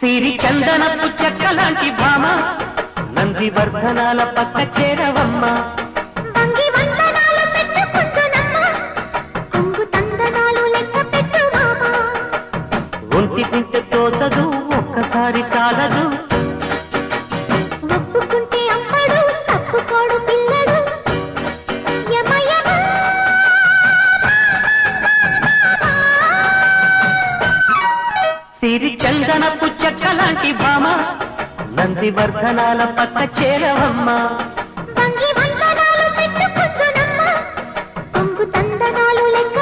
సిరి చందనపు చెక్క లాంటి భామ నందివర్ధనాల పక్క చేరవమ్మ. ఒంటి తింటే తోచదు ఒక్కసారి చాలదు. సిరి చందన చెక్క లాంటి భామ నంది వర్ధనాల పక్క చేరవమ్మ. తంగి తందనాలు లెక్క